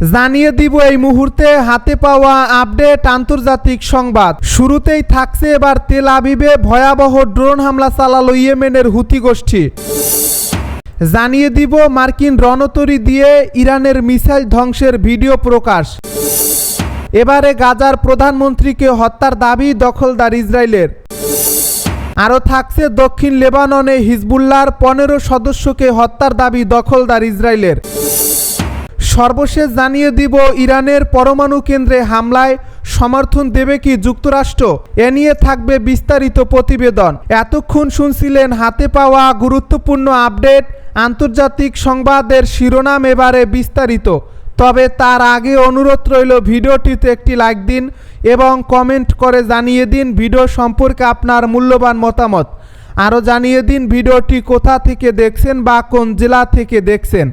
জানিয়ে দিব এই মুহূর্তে হাতে পাওয়া আপডেট আন্তর্জাতিক সংবাদ। শুরুতেই থাকছে এবার তেল আবিবে ভয়াবহ ড্রোন হামলা চালালো ইয়েমেনের হুতি গোষ্ঠী। জানিয়ে দিব মার্কিন রণতরী দিয়ে ইরানের মিসাইল ধ্বংসের ভিডিও প্রকাশ। এবারে গাজার প্রধানমন্ত্রীকে হত্যার দাবি দখলদার ইসরায়েলের। আরও থাকছে দক্ষিণ লেবাননে হিজবুল্লাহর পনেরো সদস্যকে হত্যার দাবি দখলদার ইসরায়েলের। সর্বশেষ জানিয়ে দিব, ইরানের পরমাণু কেন্দ্রে হামলায় সমর্থন দেবে কি যুক্তরাষ্ট্র? এ নিয়ে থাকবে বিস্তারিত প্রতিবেদন। এতক্ষণ শুনছিলেন হাতে পাওয়া গুরুত্বপূর্ণ আপডেট, আন্তর্জাতিক সংবাদের শিরোনাম এবারে বিস্তারিত। তবে তার আগে অনুরোধ রইল, ভিডিওটিতে একটি লাইক দিন এবং কমেন্ট করে জানিয়ে দিন ভিডিও সম্পর্কে আপনার মূল্যবান মতামত। আরও জানিয়ে দিন ভিডিওটি কোথা থেকে দেখছেন বা কোন জেলা থেকে দেখছেন।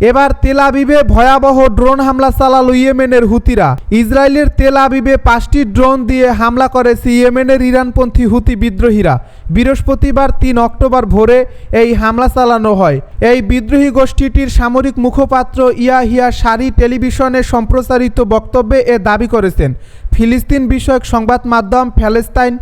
এবার তেল আবিবে ভয়াবহ ড্রোন হামলা চালালো ইয়েমেনের হুতিরা। ইসরায়েলের তেল আবিবে পাঁচটি ড্রোন দিয়ে হামলা করেছে ইয়েমেনের ইরানপন্থী হুতি বিদ্রোহীরা। বৃহস্পতিবার তিন অক্টোবর ভোরে এই হামলা চালানো হয়। এই বিদ্রোহী গোষ্ঠীটির সামরিক মুখপাত্র ইয়াহিয়া সারি টেলিভিশনে সম্প্রচারিত বক্তব্যে এ দাবি করেছেন। ফিলিস্তিন বিষয়ক সংবাদ মাধ্যম প্যালেস্তাইন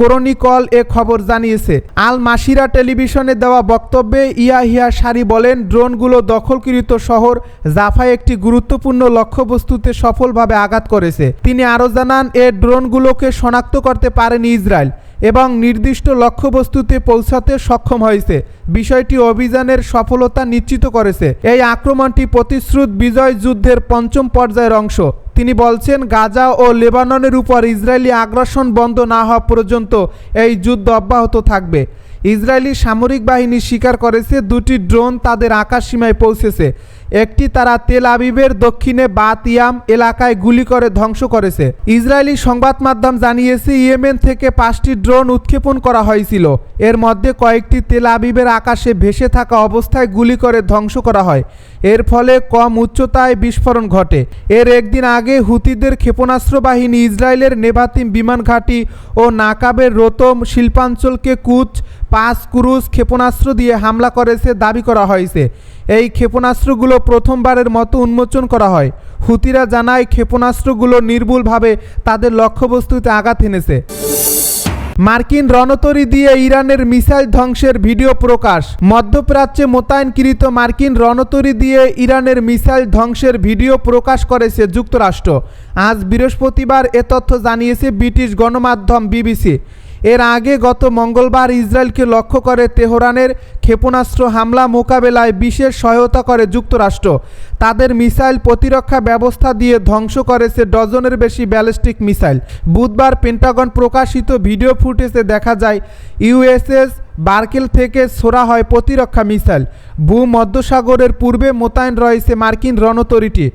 ক্রনিকল এ খবর জানিয়েছে। আল মাসিরা টেলিভিশনে দেওয়া বক্তব্যে ইয়াহিয়া সারি বলেন, ড্রোনগুলো দখলকৃত শহর জাফায় একটি গুরুত্বপূর্ণ লক্ষ্যবস্তুতে সফলভাবে আঘাত করেছে। তিনি আরও জানান, এ ড্রোনগুলোকে শনাক্ত করতে পারেনি ইসরায়েল এবং নির্দিষ্ট লক্ষ্যবস্তুতে পৌঁছাতে সক্ষম হয়েছে। বিষয়টি অভিযানের সফলতা নিশ্চিত করেছে। এই আক্রমণটি প্রতিশ্রুত বিজয় যুদ্ধের পঞ্চম পর্যায়ের অংশ। তিনি বলছেন, গাজা ও লেবাননের উপর ইসরায়েলি আগ্রাসন বন্ধ না হওয়া পর্যন্ত এই যুদ্ধ অব্যাহত থাকবে। ইসরায়েলি সামরিক বাহিনী স্বীকার করেছে, দুটি ড্রোন তাদের আকাশসীমায় পৌঁছেছে। একটি তারা তেল আবিবের দক্ষিণে বাতিয়াম এলাকায় গুলি করে, ধ্বংস করেছে। ইসরায়েলি সংবাদ মাধ্যম জানিয়েছে, ইয়েমেন থেকে পাঁচটি ড্রোন উৎক্ষেপণ করা হয়েছিল। এর মধ্যে কয়েকটি তেল আবিবের আকাশে ভেসে থাকা অবস্থায় গুলি করে, ধ্বংস করা হয়। এর ফলে কম উচ্চতায় বিস্ফোরণ ঘটে। এর একদিন আগে হুতিদের ক্ষেপণাস্ত্র বাহিনী ইসরায়েলের নেভাতিম বিমান ঘাঁটি ও নাকাবের রোতম শিল্পাঞ্চলকে কুচ, পাঁচ ক্রুজ ক্ষেপণাস্ত্র দিয়ে হামলা করেছে, দাবি করা হয়েছে। এই ক্ষেপণাস্ত্রগুলো প্রথমবারের মতো উন্মোচন করা হয়। হুতিরা জানায়, ক্ষেপণাস্ত্রগুলো নির্ভুলভাবে তাদের লক্ষ্যবস্তুতে আঘাত এনেছে। মার্কিন রণতরী দিয়ে ইরানের মিসাইল ধ্বংসের ভিডিও প্রকাশ। মধ্যপ্রাচ্যে মোতায়েনকৃত মার্কিন রণতরী দিয়ে ইরানের মিসাইল ধ্বংসের ভিডিও প্রকাশ করেছে যুক্তরাষ্ট্র। আজ বৃহস্পতিবার এ তথ্য জানিয়েছে ব্রিটিশ গণমাধ্যম বিবিসি। এর আগে গত মঙ্গলবার ইসরায়েলকে লক্ষ্য করে তেহরানের ক্ষেপণাস্ত্র হামলা মোকাবেলায় বিশেষ সহায়তা করে যুক্তরাষ্ট্র। তাদের মিসাইল প্রতিরক্ষা ব্যবস্থা দিয়ে ধ্বংস করেছে ডজনের বেশি ব্যালিস্টিক মিসাইল। বুধবার পেন্টাগন প্রকাশিত ভিডিও ফুটেজে দেখা যায়, ইউএসএস বার্কেল থেকে ছোড়া হয় প্রতিরক্ষা মিসাইল। ভূমধ্যসাগরের পূর্বে মোতায়েন রয়েছে মার্কিন রণতরীটি।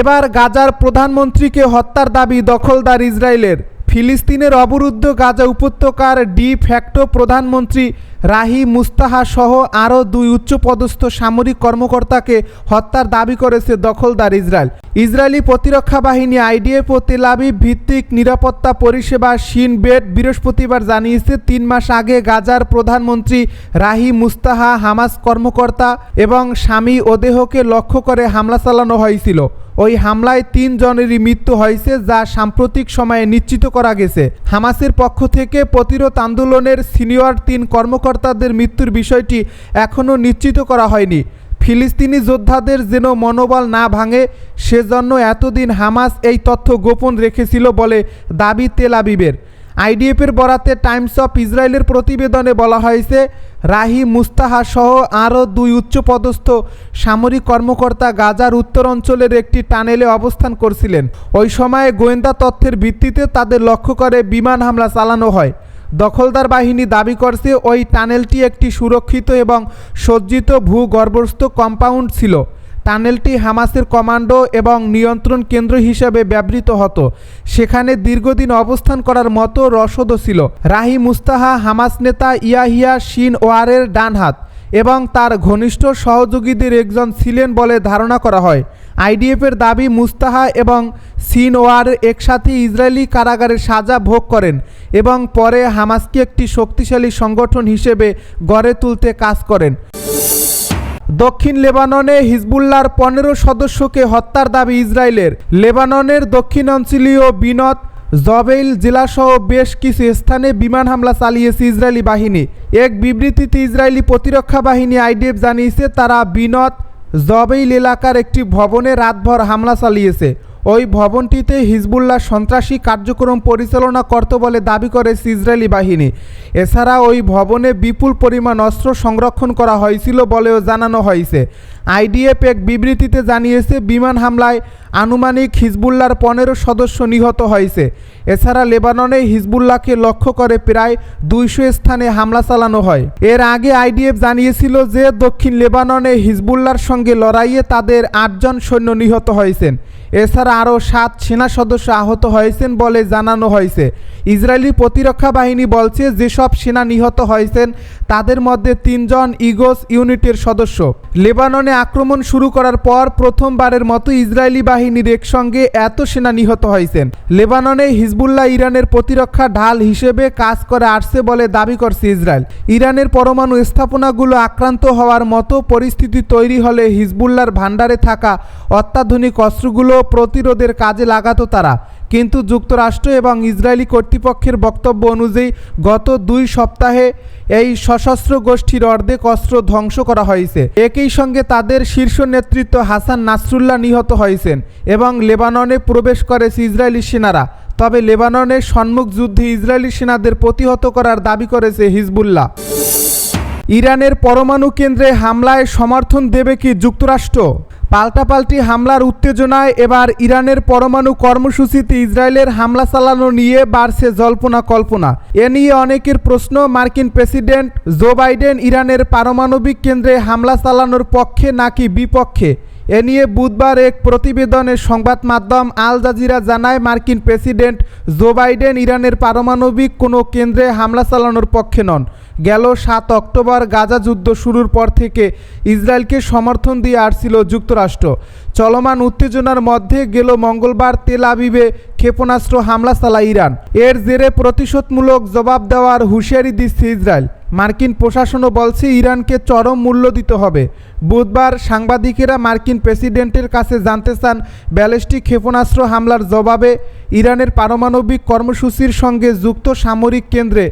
এবার গাজার প্রধানমন্ত্রীকে হত্যার দাবি দখলদার ইসরায়েলের। ফিলিস্তিনের অবরুদ্ধ গাজা উপত্যকার ডি ফ্যাক্টো প্রধানমন্ত্রী রাহি মুস্তাহা সহ আরও দুই উচ্চপদস্থ সামরিক কর্মকর্তাকে হত্যার দাবি করেছে দখলদার ইসরায়েল। ইসরায়েলি প্রতিরক্ষা বাহিনী আইডিএফ ও তেলাবি ভিত্তিক নিরাপত্তা পরিষেবা শিন বেড বৃহস্পতিবার জানিয়েছে, তিন মাস আগে গাজার প্রধানমন্ত্রী রাহি মুস্তাহা হামাস কর্মকর্তা এবং স্বামী ওদেহকে লক্ষ্য করে হামলা চালানো হয়েছিল। ওই হামলায় তিন জনেরই মৃত্যু হয়েছে, যা সাম্প্রতিক সময়ে নিশ্চিত করা গেছে। হামাসের পক্ষ থেকে প্রতিরোধ আন্দোলনের সিনিয়র তিন কর্মকর্তাদের মৃত্যুর বিষয়টি এখনও নিশ্চিত করা হয়নি। ফিলিস্তিনি যোদ্ধাদের যেন মনোবল না ভাঙে, সেজন্য এতদিন হামাস এই তথ্য গোপন রেখেছিল বলে দাবি তেল আবিবের। আইডিএফের বরাতে টাইমস অফ ইসরায়েলের প্রতিবেদনে বলা হয়েছে, রাহি মুস্তাহা সহ আরও দুই উচ্চপদস্থ সামরিক কর্মকর্তা গাজার উত্তর অঞ্চলের একটি টানেলে অবস্থান করছিলেন। ওই সময়ে গোয়েন্দা তথ্যের ভিত্তিতে তাদের লক্ষ্য করে বিমান হামলা চালানো হয়। দখলদার বাহিনী দাবি করছে, ওই টানেলটি একটি সুরক্ষিত এবং সজ্জিত ভূগর্ভস্থ কম্পাউন্ড ছিল। টানেলটি হামাসের কমান্ডো এবং নিয়ন্ত্রণ কেন্দ্র হিসেবে ব্যবহৃত হতো। সেখানে দীর্ঘদিন অবস্থান করার মতো রসদও ছিল। রাহি মুস্তাহা, হামাস নেতা ইয়াহিয়া শিন ওয়ারের ডান হাত এবং তার ঘনিষ্ঠ সহযোগীদের একজন ছিলেন বলে ধারণা করা হয়। আইডিএফের দাবি, মুস্তাহা এবং সিনওয়ার একসাথে ইসরায়েলি কারাগারে সাজা ভোগ করেন এবং পরে হামাসকে একটি শক্তিশালী সংগঠন হিসেবে গড়ে তুলতে কাজ করেন। দক্ষিণ লেবাননে হিজবুল্লাহর পনেরো সদস্যকে হত্যার দাবি ইসরায়েলের। লেবাননের দক্ষিণাঞ্চলীয় বিনত জবেইল জেলাসহ বেশ কিছু স্থানে বিমান হামলা চালিয়েছে ইসরায়েলি বাহিনী। এক বিবৃতিতে ইসরায়েলি প্রতিরক্ষা বাহিনী আইডিএফ জানিয়েছে, তারা বিনত জবেইল এলাকার একটি ভবনে রাতভর হামলা চালিয়েছে। ওই ভবনটিতে হিজবুল্লাহ সন্ত্রাসী কার্যক্রম পরিচালনা করত বলে দাবি করে ইসরায়েলি বাহিনী। এছাড়া ওই ভবনে বিপুল পরিমাণ অস্ত্র সংরক্ষণ করা হয়েছিল বলেও জানানো হয়েছে। আইডিএফ এক বিবৃতিতে জানিয়েছে, বিমান হামলায় আনুমানিক হিজবুল্লাহর পনেরো সদস্য নিহত হয়েছে। এছাড়া লেবাননে হিজবুল্লাহকে লক্ষ্য করে প্রায় দুইশো স্থানে হামলা চালানো হয়। এর আগে আইডিএফ জানিয়েছিল যে, দক্ষিণ লেবাননে হিজবুল্লাহর সঙ্গে লড়াইয়ে তাদের আটজন সৈন্য নিহত হয়েছেন। এছাড়া আরও সাত সেনা সদস্য আহত হয়েছেন বলে জানানো হয়েছে। ইসরায়েলি প্রতিরক্ষা বাহিনী বলছে, যেসব সেনা নিহত হয়েছেন, তাদের মধ্যে তিনজন ইগোস ইউনিটের সদস্য। লেবাননে আক্রমণ শুরু করার পর প্রথমবারের মতো ইসরায়েলি বাহিনীর একসঙ্গে এত সেনা নিহত হয়েছেন। লেবাননে হিজবুল্লাহ ইরানের প্রতিরক্ষা ঢাল হিসেবে কাজ করে আসছে বলে দাবি করছে ইসরায়েল। ইরানের পরমাণু স্থাপনাগুলো আক্রান্ত হওয়ার মতো পরিস্থিতি তৈরি হলে হিজবুল্লার ভাণ্ডারে থাকা অত্যাধুনিক অস্ত্রগুলো প্রতিরোধের কাজে লাগাতো তারা। কিন্তু যুক্তরাষ্ট্র এবং ইসরায়েলি কর্তৃপক্ষের বক্তব্য অনুযায়ী গত দুই সপ্তাহে এই সশস্ত্র গোষ্ঠীর অর্ধেক অস্ত্র ধ্বংস করা হয়েছে। একই সঙ্গে তাদের শীর্ষ নেতৃত্ব হাসান নাসরুল্লাহ নিহত হয়েছেন এবং লেবাননে প্রবেশ করেছে ইসরায়েলি সেনারা। তবে লেবাননের সম্মুখ যুদ্ধে ইসরায়েলি সেনাদের প্রতিহত করার দাবি করেছে হিজবুল্লাহ। ইরানের পরমাণু কেন্দ্রে হামলায় সমর্থন দেবে কি যুক্তরাষ্ট্র? পাল্টাপাল্টি হামলার উত্তেজনায় এবার ইরানের পরমাণু কর্মসূচিতে ইসরায়েলের হামলা চালানো নিয়ে বাড়ছে জল্পনা কল্পনা। এ নিয়ে অনেকের প্রশ্ন, মার্কিন প্রেসিডেন্ট জো বাইডেন ইরানের পারমাণবিক কেন্দ্রে হামলা চালানোর পক্ষে নাকি বিপক্ষে? এ নিয়ে বুধবার এক প্রতিবেদনে সংবাদ মাধ্যম আল জাজিরা জানায়, মার্কিন প্রেসিডেন্ট জো বাইডেন ইরানের পারমাণবিক কোনো কেন্দ্রে হামলা চালানোর পক্ষে নন। গেল সাত অক্টোবর গাজা যুদ্ধ শুরুর পর থেকে ইসরায়েলকে সমর্থন দিয়ে আসছিল যুক্তরাষ্ট্র। চলমান উত্তেজনার মধ্যে গেল মঙ্গলবার তেল আবিবে ক্ষেপণাস্ত্র হামলা চালায় ইরান। এর জেরে প্রতিশোধমূলক জবাব দেওয়ার হুঁশিয়ারি দিচ্ছে ইসরায়েল। মার্কিন প্রশাসনও বলছে ইরানকে চরম মূল্য দিতে হবে। বুধবার সাংবাদিকেরা মার্কিন প্রেসিডেন্টের কাছে জানতে চান ব্যালিস্টিক ক্ষেপণাস্ত্র হামলার জবাবে ইরানের পারমাণবিক কর্মসূচির সঙ্গে যুক্ত সামরিক কেন্দ্রে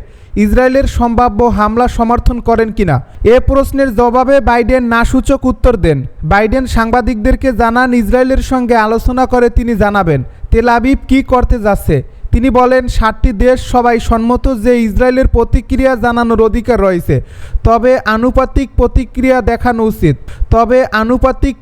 ইসরায়েলের সম্ভাব্য হামলা সমর্থন করেন কিনা। এ প্রশ্নের জবাবে বাইডেন নাসূচক উত্তর দেন। বাইডেন সাংবাদিকদেরকে জানান, ইসরায়েলের সঙ্গে আলোচনা করে তিনি জানাবেন, তেল আবিব কী করতে যাচ্ছে? তিনি বলেন ষাটটি দেশ সবাই সম্মত যে ইসরায়েলের প্রতিক্রিয়া জানানোর অধিকার রয়েছে, তবে আনুপাতিক প্রতিক্রিয়া দেখানো উচিত। তবে আনুপাতিক